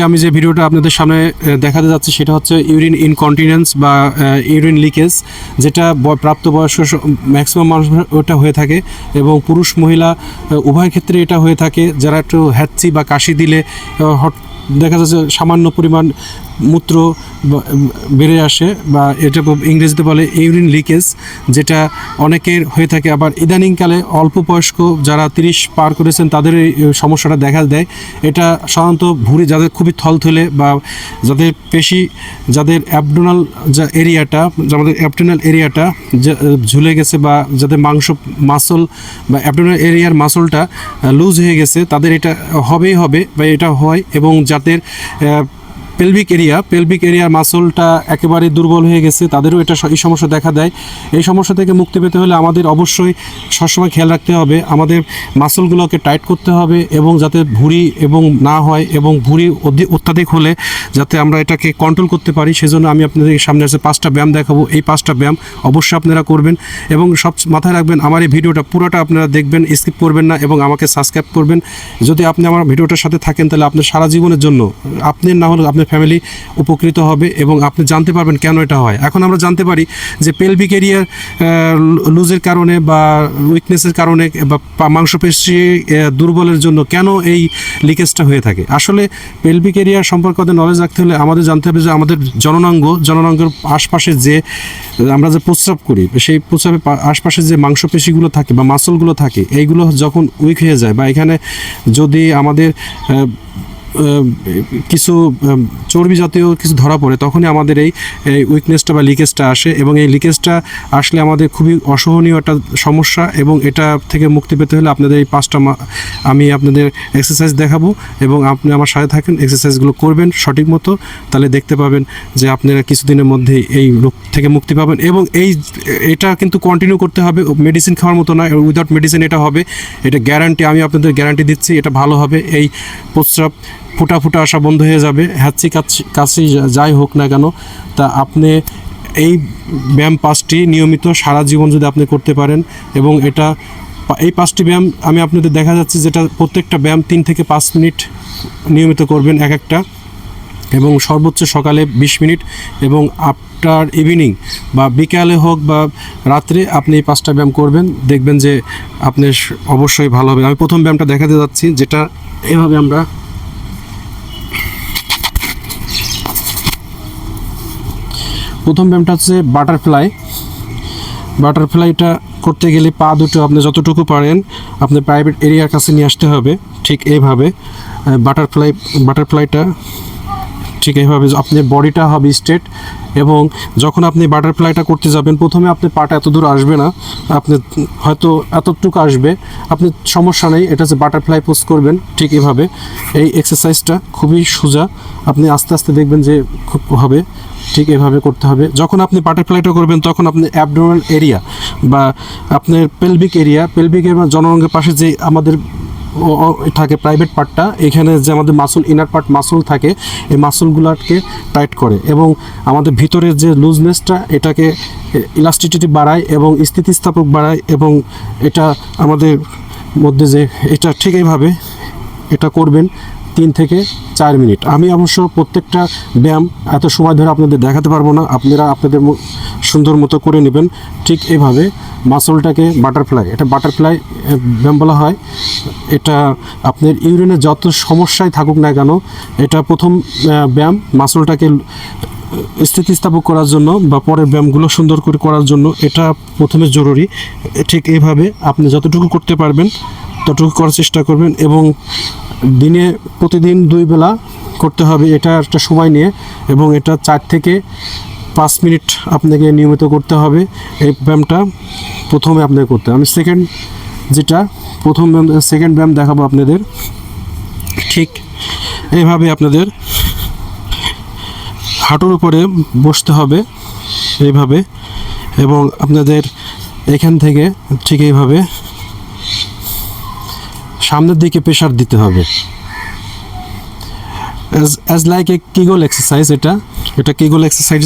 আজকে আমি যে ভিডিওটা আপনাদের সামনে দেখাতে যাচ্ছি সেটা হচ্ছে ইউরিন ইনকন্টিনেন্স বা ইউরিন লিকেজ যেটা প্রাপ্তবয়স্ক ম্যাক্সিমাম মানুষ ওটা হয়ে থাকে এবং পুরুষ মহিলা উভয় ক্ষেত্রে এটা হয়ে থাকে। যারা একটু হ্যাচি বা কাশি দিলে হট, দেখা যাচ্ছে সামান্য পরিমাণ মূত্র বেড়ে আসে বা এটা ইংরেজিতে বলে ইউরিন লিকেজ, যেটা অনেকের হয়ে থাকে। আবার ইদানিংকালে অল্প বয়স্ক যারা তিরিশ পার করেছেন তাদের এই সমস্যাটা দেখা দেয়। এটা সাধারণত ভুঁড়ি যাদের খুবই থলথলে বা যাদের পেশি, যাদের অ্যাবডোনাল যা এরিয়াটা, আমাদের অ্যাবডোনাল এরিয়াটা ঝুলে গেছে বা যাদের মাংস, মাসল বা অ্যাবডোনাল এরিয়ার মাসলটা লুজ হয়ে গেছে, তাদের এটা হবেই হবে বা এটা হয় এবং যাদের পেলভিক এরিয়া পেলভিক এরিয়ার মাসলটা একেবারে দুর্বল হয়ে গেছে, তাদেরও এটা এই সমস্যা দেখা দেয়। এই সমস্যা থেকে মুক্তি পেতে হলে আমাদের অবশ্যই সবসময় খেয়াল রাখতে হবে, আমাদের মাসলগুলোকে টাইট করতে হবে এবং যাতে ভুঁড়ি এবং না হয় এবং ভুঁড়ি অত্যাধিক হলে যাতে আমরা এটাকে কন্ট্রোল করতে পারি। সেজন্য আমি আপনাদের সামনে আছে পাঁচটা ব্যায়াম দেখাবো, এই পাঁচটা ব্যায়াম অবশ্যই আপনারা করবেন এবং সব মাথায় রাখবেন, আমার এই ভিডিওটা পুরোটা আপনারা দেখবেন স্কিপ করবেন না এবং আমাকে সাবস্ক্রাইব করবেন। যদি আপনি আমার ভিডিওটার সাথে থাকেন তাহলে আপনার সারা জীবনের জন্য, আপনি না হলে আপনার ফ্যামিলি উপকৃত হবে এবং আপনি জানতে পারবেন কেন এটা হয়। এখন আমরা জানতে পারি যে পেলভিক এরিয়ার লুজের কারণে বা উইকনেসের কারণে বা মাংসপেশি দুর্বলের জন্য কেন এই লিকেজটা হয়ে থাকে? আসলে পেলভিক এরিয়া সম্পর্কে আমাদের নলেজ রাখতে হলে আমাদের জানতে হবে যে আমাদের জননাঙ্গ, জননাঙ্গের আশপাশে যে, আমরা যে প্রস্রাব করি, সেই প্রস্রাবের আশপাশে যে মাংসপেশিগুলো থাকে বা মাসলগুলো থাকে, এইগুলো যখন উইক হয়ে যায় বা এখানে যদি আমাদের কিছু চর্বি জাতীয় কিছু ধরা পড়ে, তখনই আমাদের এই উইকনেসটা বা লিকেজটা আসে এবং এই লিকেজটা আসলে আমাদের খুবই অসহনীয় একটা সমস্যা এবং এটা থেকে মুক্তি পেতে হলে আপনাদের এই পাঁচটা আমি আপনাদের এক্সারসাইজ দেখাবো এবং আপনি আমার সাথে থাকেন এক্সারসাইজগুলো করবেন সঠিক মতো, তাহলে দেখতে পাবেন যে আপনারা কিছুদিনের মধ্যে এই রোগ থেকে মুক্তি পাবেন এবং এই, এটা কিন্তু কন্টিনিউ করতে হবে মেডিসিন খাওয়ার মতো না উইদাউট মেডিসিন এটা হবে, এটা গ্যারান্টি আমি আপনাদের গ্যারান্টি দিচ্ছি, এটা ভালো হবে, এই প্রস্রাব ফুটা ফুটা আসা বন্ধ হয়ে যাবে। হ্যাচি কাছি যাই হোক না কেন, তা আপনি এই ব্যায়াম পাঁচটি নিয়মিত সারা জীবন যদি আপনি করতে পারেন এবং এটা এই পাঁচটি ব্যায়াম আমি আপনাদের দেখা যাচ্ছে যেটা প্রত্যেকটা ব্যায়াম তিন থেকে পাঁচ মিনিট নিয়মিত করবেন এক একটা এবং সর্বোচ্চ সকালে বিশ মিনিট এবং আফটার ইভিনিং বা বিকালে হোক বা রাত্রে আপনি এই পাঁচটা ব্যায়াম করবেন, দেখবেন যে আপনি অবশ্যই ভালো হবে। আমি প্রথম ব্যায়ামটা দেখাতে যাচ্ছি যেটা এভাবে আমরা প্রথম ব্যায়ামটা হচ্ছে বাটারফ্লাই বাটারফ্লাইটা করতে গেলে পা দুটো আপনি যতটুকু পারেন আপনি প্রাইভেট এরিয়ার কাছে নিয়ে আসতে হবে, ঠিক এইভাবে। বাটারফ্লাই বাটারফ্লাইটা ঠিক এইভাবে আপনার বডিটা হবে স্ট্রেট এবং যখন আপনি বাটারফ্লাইটা করতে যাবেন, প্রথমে আপনি পাটা এত দূর আসবে না, আপনি হয়তো এতটুকু আসবে, আপনি সমস্যা নেই, এটা যে বাটারফ্লাই পোস্ট করবেন, ঠিক এভাবে এই এক্সারসাইজটা খুবই সোজা, আপনি আস্তে আস্তে দেখবেন যে খুব হবে। ঠিক এভাবে করতে হবে। যখন আপনি বাটারফ্লাইটা করবেন, তখন আপনি অ্যাবডোনাল এরিয়া বা আপনার পেলভিক এরিয়া পেলভিক এরিয়া জনরঙ্গের পাশে যে আমাদের থাকে প্রাইভেট পার্টটা এখানে যে আমাদের মাসুল ইনার পার্ট মাসুল থাকে, এই মাসুলগুলোকে টাইট করে এবং আমাদের ভিতরের যে লুজনেসটা এটাকে ইলাস্টিসিটি বাড়ায় এবং স্থিতিস্থাপক বাড়ায় এবং এটা আমাদের মধ্যে যে, এটা ঠিক এইভাবে এটা করবেন। তিন থেকে চার মিনিট। আমি অবশ্য প্রত্যেকটা ব্যায়াম এত সময় ধরে আপনাদের দেখাতে পারব না। আপনারা আপনাদের সুন্দর মতো করে নেবেন। ঠিক এভাবে মাসলটাকে বাটারফ্লাই, এটা বাটারফ্লাই ব্যায়াম বলা হয়। এটা আপনার ইউরিনে যত সমস্যায় থাকুক না কেন, এটা প্রথম ব্যায়াম মাসলটাকে স্থিতিস্থাপক করার জন্য বা পরের ব্যায়ামগুলো সুন্দর করে করার জন্য এটা প্রথমে জরুরি। ঠিক এইভাবে আপনি যতটুকু করতে পারবেন ততটুকু করার চেষ্টা করবেন এবং দিনে প্রতিদিন দুই বেলা করতে হবে, এটা একটা সময় নিয়ে এবং এটা চার থেকে পাঁচ মিনিট আপনাকে নিয়মিত করতে হবে, এই ব্যায়ামটা প্রথমে আপনাকে করতে হবে। আমি সেকেন্ড যেটা, প্রথম ব্যায়াম সেকেন্ড ব্যায়াম দেখাবো আপনাদের ঠিক এইভাবে আপনাদের হাঁটুর উপরে বসতে হবে এইভাবে এবং আপনাদের এখান থেকে ঠিক এইভাবে সামনের দিকে প্রেশার দিতে হবে। As like a kegel exercise এটা এটা কিগল এক্সারসাইজ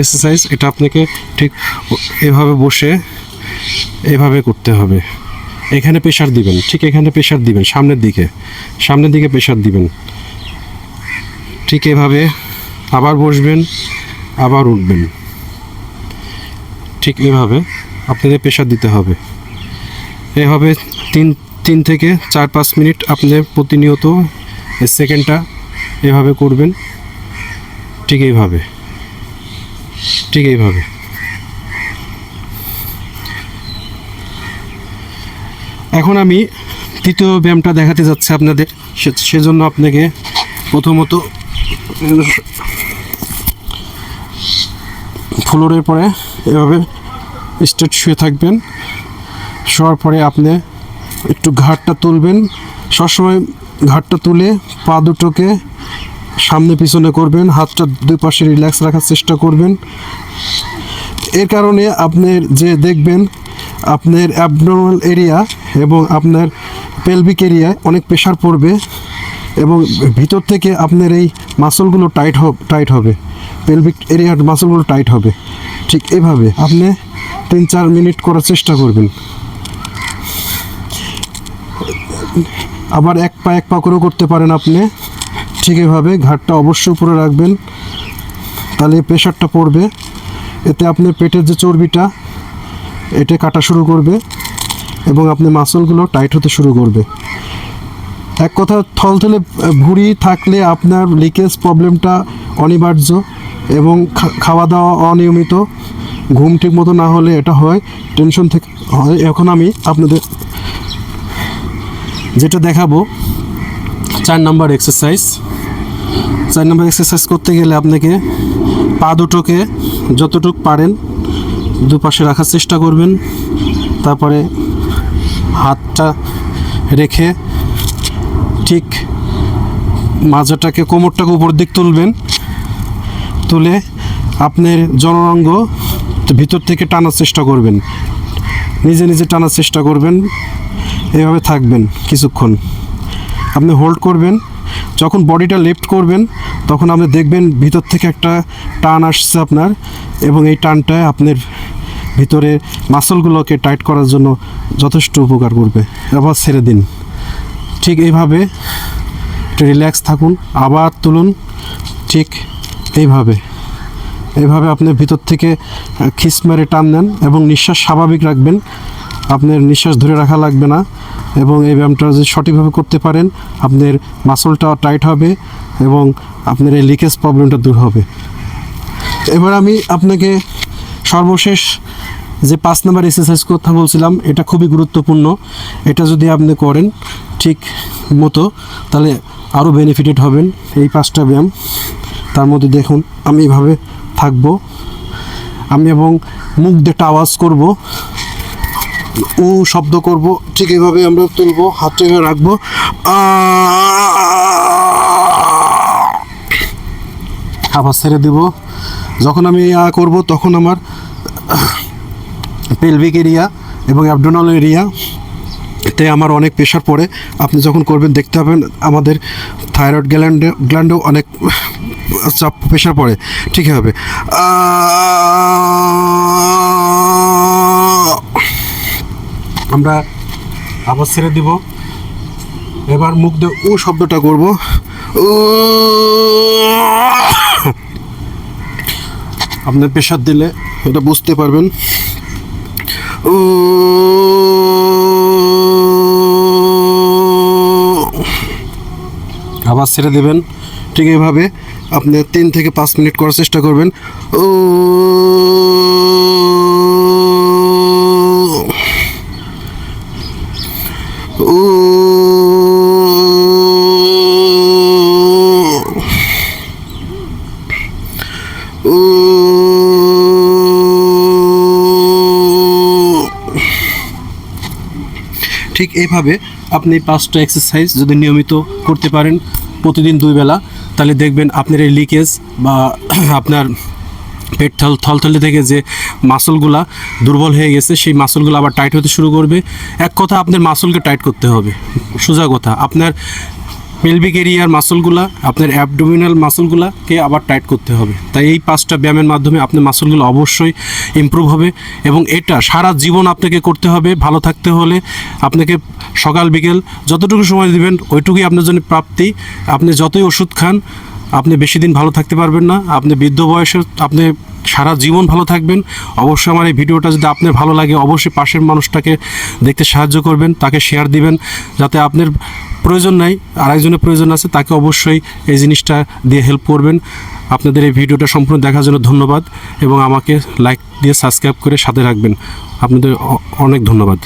এক্সারসাইজ এটা আপনাকে ঠিক এভাবে বসে এভাবে করতে হবে। এখানে প্রেশার দিবেন, ঠিক এখানে প্রেশার দিবেন, সামনের দিকে সামনের দিকে প্রেশার দিবেন। ঠিক এভাবে আবার বসবেন, আবার উঠবেন। ঠিক এভাবে আপনাদের প্রেশার দিতে হবে। এভাবে তিন তিন থেকে চার পাঁচ মিনিট আপনি প্রতিনিয়ত সেকেন্ডটা এভাবে করবেন। ঠিক এইভাবে। ঠিক এইভাবে। এখন আমি তৃতীয় ব্যায়ামটা দেখাতে যাচ্ছি আপনাদের। সেজন্য আপনাকে প্রথমত ফ্লোরের পরে এভাবে স্ট্রেট শুয়ে থাকবেন। শোয়ার পরে আপনি একটু ঘাটটা তুলবেন। সবসময় ঘাটটা তুলে পা দুটোকে সামনে পিছনে করবেন, হাতটা দুই পাশে রিল্যাক্স রাখার চেষ্টা করবেন। এর কারণে আপনার যে দেখবেন, আপনার অ্যাবনর্মাল এরিয়া এবং আপনার পেলভিক এরিয়ায় অনেক প্রেশার পড়বে এবং ভিতর থেকে আপনার এই মাসলগুলো টাইট টাইট হবে। পেলভিক এরিয়ার মাসলগুলো টাইট হবে। ঠিক এভাবে আপনি তিন চার মিনিট করার চেষ্টা করবেন। আবার এক পা এক পা করেও করতে পারেন আপনি। ঠিক এভাবে ঘাটটা অবশ্যই উপরে রাখবেন। তাহলে প্রেশারটা পড়বে। এতে আপনার পেটের যে চর্বিটা, এটা কাটা শুরু করবে এবং আপনি মাসলগুলো টাইট হতে শুরু করবে। এক কথা, থলথলে ভুঁড়ি থাকলে আপনার লিকেজ প্রবলেমটা অনিবার্য এবং খাওয়া দাওয়া অনিয়মিত, ঘুম ঠিক মতো না হলে এটা হয়, টেনশন থেকে, হয়। এখন আমি আপনাদের যেটা দেখাবো, চার নাম্বার এক্সারসাইজ চার নাম্বার এক্সারসাইজ করতে গেলে আপনাকে পা দুটোকে যতটুক পারেন দুপাশে রাখার চেষ্টা করবেন। তারপরে হাতটা রেখে ঠিক মাজাটাকে কোমরটাকে উপর দিক তুলবেন। তুলে আপনার জনরঙ্গ ভিতর থেকে টানার চেষ্টা করবেন। নিজে নিজে টানার চেষ্টা করবেন। এভাবে থাকবেন কিছুক্ষণ। আপনি হোল্ড করবেন, যখন বডিটা লিফট করবেন, তখন আপনি দেখবেন ভিতর থেকে একটা টান আসছে আপনার এবং এই টানটায় আপনার ভিতরে মাসলগুলোকে টাইট করার জন্য যথেষ্ট উপকার করবে। আবার ছেড়ে দিন। ঠিক এইভাবে একটু রিল্যাক্স থাকুন, আবার তুলুন, ঠিক এইভাবে। এইভাবে আপনি ভিতর থেকে খিস মেরে টান নেন এবং নিঃশ্বাস স্বাভাবিক রাখবেন। আপনার নিঃশ্বাস ধরে রাখা লাগবে না এবং এই ব্যায়ামটা যদি সঠিকভাবে করতে পারেন, আপনার মাসলটা টাইট হবে এবং আপনার এই লিকেজ প্রবলেমটা দূর হবে। এবার আমি আপনাকে সর্বশেষ যে পাঁচ নাম্বার এক্সারসাইজ কথা বলছিলাম, এটা খুবই গুরুত্বপূর্ণ। এটা যদি আপনি করেন ঠিক মতো, তাহলে আরও বেনিফিটেড হবেন এই পাঁচটা ব্যায়াম। তার মধ্যে দেখুন, আমি এভাবে থাকব। আমি এবং মুখ দিয়ে একটা আওয়াজ করব। উ শব্দ করব। ঠিক এইভাবে আমরা তুলবো হাতটা এভাবে রাখব আবার ছেড়ে দেব। যখন আমি ইয়া করব, তখন আমার পেলভিক এরিয়া এবং অ্যাবডোনাল এরিয়া তে আমার অনেক প্রেশার পড়ে। আপনি যখন করবেন, দেখতে পাবেন আমাদের থাইরয়েড গ্ল্যান্ডে গ্ল্যান্ডেও অনেক চাপ প্রেশার পড়ে। ঠিক হবে আমরা আবার ছেড়ে দিব। এবার মুখ দিয়ে ও শব্দটা করব। ও আপনার প্রেশার দিলে এটা বুঝতে পারবেন। ও আবার ছেড়ে দেবেন। ঠিক এইভাবে আপনি তিন থেকে পাঁচ মিনিট করার চেষ্টা করবেন। ও এইভাবে আপনি পাঁচটা এক্সারসাইজ যদি নিয়মিত করতে পারেন প্রতিদিন দুইবেলা তাহলে দেখবেন আপনার এই লিকেজ বা আপনার পেট থল, থলথলে থেকে যে মাসলগুলা দুর্বল হয়ে গেছে, সেই মাসলগুলো আবার টাইট হতে শুরু করবে। এক কথা আপনার মাসলকে টাইট করতে হবে। সোজা কথা, আপনার পেলভিক এরিয়ার মাসলগুলা, আপনার অ্যাবডোমিনাল মাসলগুলাকে আবার টাইট করতে হবে। তাই এই পাঁচটা ব্যায়ামের মাধ্যমে আপনার মাসলগুলো অবশ্যই ইম্প্রুভ হবে এবং এটা সারা জীবন আপনাকে করতে হবে, ভালো থাকতে হলে আপনাকে সকাল বিকেল যতটুকু সময় দেবেন, ওইটুকুই আপনার জন্য প্রাপ্তি। আপনি যতই ওষুধ খান আপনি বেশি দিন ভালো থাকতে পারবেন না, আপনি বৃদ্ধ বয়সে, আপনি সারা জীবন ভালো থাকবেন। অবশ্যই আমার এই ভিডিওটা যদি আপনার ভালো লাগে, অবশ্যই পাশের মানুষটাকে দেখতে সাহায্য করবেন, তাকে শেয়ার দিবেন, যাতে আপনার প্রয়োজন নাই আরেকজনের প্রয়োজন আছে, তাকে অবশ্যই এই জিনিসটা দিয়ে হেল্প করবেন। আপনাদের এই ভিডিওটা সম্পূর্ণ দেখার জন্য ধন্যবাদ এবং আমাকে লাইক দিয়ে সাবস্ক্রাইব করে সাথে রাখবেন। আপনাদের অনেক ধন্যবাদ।